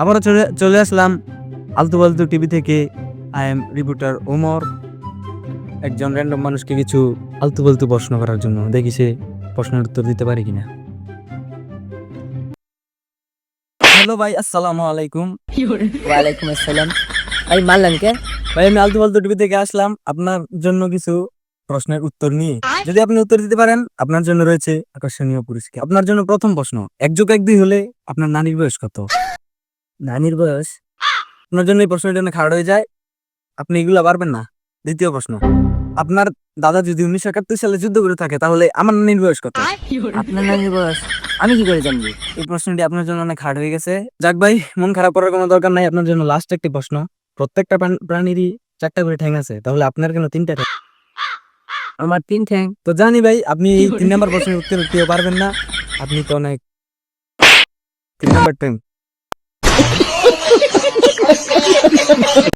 আবারও চলে চলে আসলাম আলতু ফালতু টিভি থেকে। I am reporter Omar. একজন র্যান্ডম মানুষকে কিছু আলতু ফালতু প্রশ্ন করার জন্য। দেখি সে প্রশ্নের উত্তর দিতে পারে কিনা। হ্যালো ভাই আসসালামু আলাইকুম। ওয়ালাইকুম আসসালাম। ভাই মারলেন কে? ভাই আমি আলতু ফালতু টিভি থেকে আসলাম আপনার জন্য কিছু প্রশ্নের উত্তর নিয়ে। যদি আপনি উত্তর দিতে পারেন আপনার জন্য রয়েছে আকর্ষণীয় পুরস্কার। আপনার জন্য প্রথম প্রশ্ন এক যোগ এক দুই হলে আপনার নানির বয়স কত? নানির বয়স। আপনার জন্য এই প্রশ্নের জন্য খাড় হয়ে যায়। আপনি এগুলা পারবেন না। দ্বিতীয় প্রশ্ন আপনার দাদা যদি উনিশশো একাত্তর সালে যুদ্ধ করে থাকে তাহলে আমার নানির বয়স কত? আপনার নানির বয়স? আমি কি করে জানব? এই প্রশ্নটি আপনার জন্য অনেক হার্ড হয়ে গেছে। যাক ভাই মন খারাপ করার কোনো দরকার নাই। আপনার জন্য লাস্ট একটি প্রশ্ন প্রত্যেকটা প্রাণীরই চারটা করে ঠ্যাং আছে তাহলে আপনার কেন তিনটা ঠ্যাং? আমার তিন ঠ্যাং। তো জানি ভাই আপনি এই তিন নম্বর প্রশ্নের উত্তর দিতে পারবেন না। আপনি তো অনেক তিন নম্বর ঠ্যাং। oh my god